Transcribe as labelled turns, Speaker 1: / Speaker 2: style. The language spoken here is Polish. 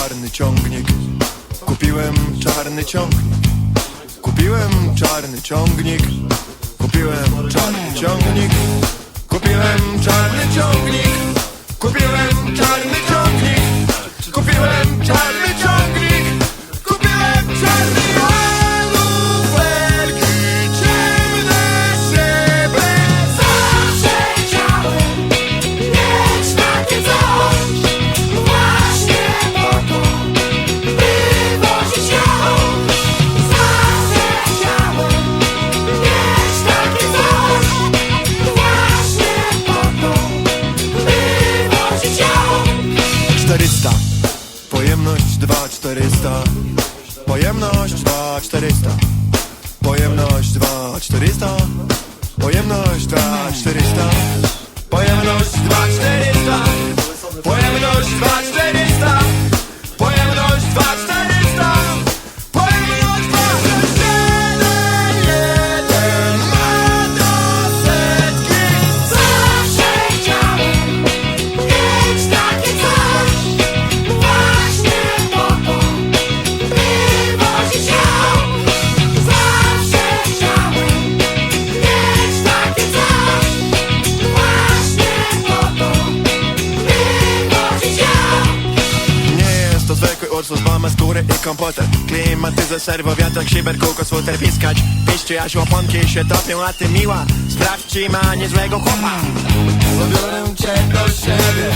Speaker 1: czarny ciągnik. Kupiłem czarny ciągnik. Kupiłem czarny ciągnik. Kupiłem czarny ciągnik. Kupiłem czarny ciągnik. Kupiłem czarny ciągnik. Kupiłem czarny Pojemność 2400 Pojemność 2400 Pojemność 2400 Pojemność 2400 zwykły Ursus, bo ma skórę i komputer Klimatyzer, serwo, wiatrak, szyber, kółko, sfuter, piskać Piszcie, aż łaponki się topią, a ty miła. Sprawdź, ma niezłego chłopa. Zabiorę cię do siebie